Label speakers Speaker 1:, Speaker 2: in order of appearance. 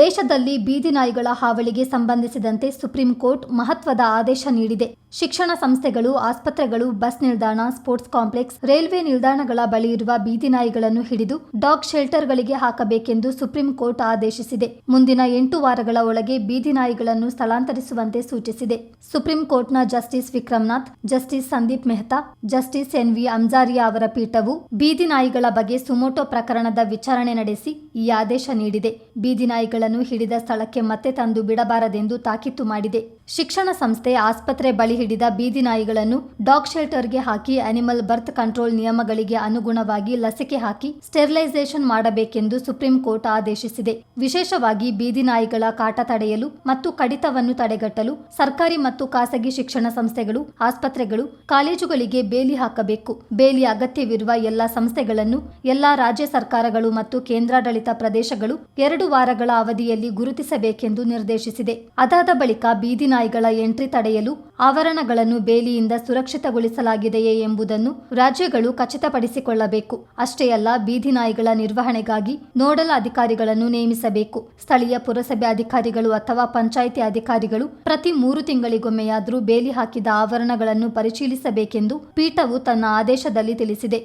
Speaker 1: ದೇಶದಲ್ಲಿ ಬೀದಿ ನಾಯಿಗಳ ಹಾವಳಿಗೆ ಸಂಬಂಧಿಸಿದಂತೆ ಸುಪ್ರೀಂ ಕೋರ್ಟ್ ಮಹತ್ವದ ಆದೇಶ ನೀಡಿದೆ. ಶಿಕ್ಷಣ ಸಂಸ್ಥೆಗಳು, ಆಸ್ಪತ್ರೆಗಳು, ಬಸ್ ನಿಲ್ದಾಣ, ಸ್ಪೋರ್ಟ್ಸ್ ಕಾಂಪ್ಲೆಕ್ಸ್, ರೈಲ್ವೆ ನಿಲ್ದಾಣಗಳ ಬಳಿ ಇರುವ ಬೀದಿ ನಾಯಿಗಳನ್ನು ಹಿಡಿದು ಡಾಗ್ ಶೆಲ್ಟರ್ಗಳಿಗೆ ಹಾಕಬೇಕೆಂದು ಸುಪ್ರೀಂ ಕೋರ್ಟ್ ಆದೇಶಿಸಿದೆ. ಮುಂದಿನ ಎಂಟು ವಾರಗಳ ಒಳಗೆ ಬೀದಿ ನಾಯಿಗಳನ್ನು ಸ್ಥಳಾಂತರಿಸುವಂತೆ ಸೂಚಿಸಿದೆ. ಸುಪ್ರೀಂ ಕೋರ್ಟ್ನ justice Vikram Nath, justice Sandeep Mehta, justice N V Anjaria ಅವರ ಪೀಠವು ಬೀದಿ ನಾಯಿಗಳ ಬಗ್ಗೆ ಸುಮೋಟೋ ಪ್ರಕರಣದ ವಿಚಾರಣೆ ನಡೆಸಿ ಈ ಆದೇಶ ನೀಡಿದೆ. ಬೀದಿ ಹಿಡಿದ ಸ್ಥಳಕ್ಕೆ ಮತ್ತೆ ತಂದು ಬಿಡಬಾರದೆಂದು ತಾಕೀತು ಮಾಡಿದೆ. ಶಿಕ್ಷಣ ಸಂಸ್ಥೆ ಆಸ್ಪತ್ರೆ ಬಳಿ ಹಿಡಿದ ಬೀದಿ ನಾಯಿಗಳನ್ನು ಡಾಗ್ ಶೆಲ್ಟರ್ಗೆ ಹಾಕಿ ಅನಿಮಲ್ ಬರ್ತ್ ಕಂಟ್ರೋಲ್ ನಿಯಮಗಳಿಗೆ ಅನುಗುಣವಾಗಿ ಲಸಿಕೆ ಹಾಕಿ ಸ್ಟೆರಿಲೈಸೇಷನ್ ಮಾಡಬೇಕೆಂದು ಸುಪ್ರೀಂ ಕೋರ್ಟ್ ಆದೇಶಿಸಿದೆ. ವಿಶೇಷವಾಗಿ ಬೀದಿ ನಾಯಿಗಳ ಕಾಟ ತಡೆಯಲು ಮತ್ತು ಕಡಿತವನ್ನು ತಡೆಗಟ್ಟಲು ಸರ್ಕಾರಿ ಮತ್ತು ಖಾಸಗಿ ಶಿಕ್ಷಣ ಸಂಸ್ಥೆಗಳು, ಆಸ್ಪತ್ರೆಗಳು, ಕಾಲೇಜುಗಳಿಗೆ ಬೇಲಿ ಹಾಕಬೇಕು. ಬೇಲಿ ಅಗತ್ಯವಿರುವ ಎಲ್ಲಾ ಸಂಸ್ಥೆಗಳನ್ನು ಎಲ್ಲಾ ರಾಜ್ಯ ಸರ್ಕಾರಗಳು ಮತ್ತು ಕೇಂದ್ರಾಡಳಿತ ಪ್ರದೇಶಗಳು ಎರಡು ವಾರಗಳ ಅವಧಿಯಲ್ಲಿ ಗುರುತಿಸಬೇಕೆಂದು ನಿರ್ದೇಶಿಸಿದೆ. ಅದಾದ ಬಳಿಕ ಬೀದಿ ನಾಯಿಗಳ ಎಂಟ್ರಿ ತಡೆಯಲು ಆವರಣಗಳನ್ನು ಬೇಲಿಯಿಂದ ಸುರಕ್ಷಿತಗೊಳಿಸಲಾಗಿದೆಯೇ ಎಂಬುದನ್ನು ರಾಜ್ಯಗಳು ಖಚಿತಪಡಿಸಿಕೊಳ್ಳಬೇಕು. ಅಷ್ಟೇ ಅಲ್ಲ, ಬೀದಿ ನಾಯಿಗಳ ನಿರ್ವಹಣೆಗಾಗಿ ನೋಡಲ್ ಅಧಿಕಾರಿಗಳನ್ನು ನೇಮಿಸಬೇಕು. ಸ್ಥಳೀಯ ಪುರಸಭೆ ಅಧಿಕಾರಿಗಳು ಅಥವಾ ಪಂಚಾಯಿತಿ ಅಧಿಕಾರಿಗಳು ಪ್ರತಿ ಮೂರು ತಿಂಗಳಿಗೊಮ್ಮೆಯಾದರೂ ಬೇಲಿ ಹಾಕಿದ ಆವರಣಗಳನ್ನು ಪರಿಶೀಲಿಸಬೇಕೆಂದು ಪೀಠವು ತನ್ನ ಆದೇಶದಲ್ಲಿ ತಿಳಿಸಿದೆ.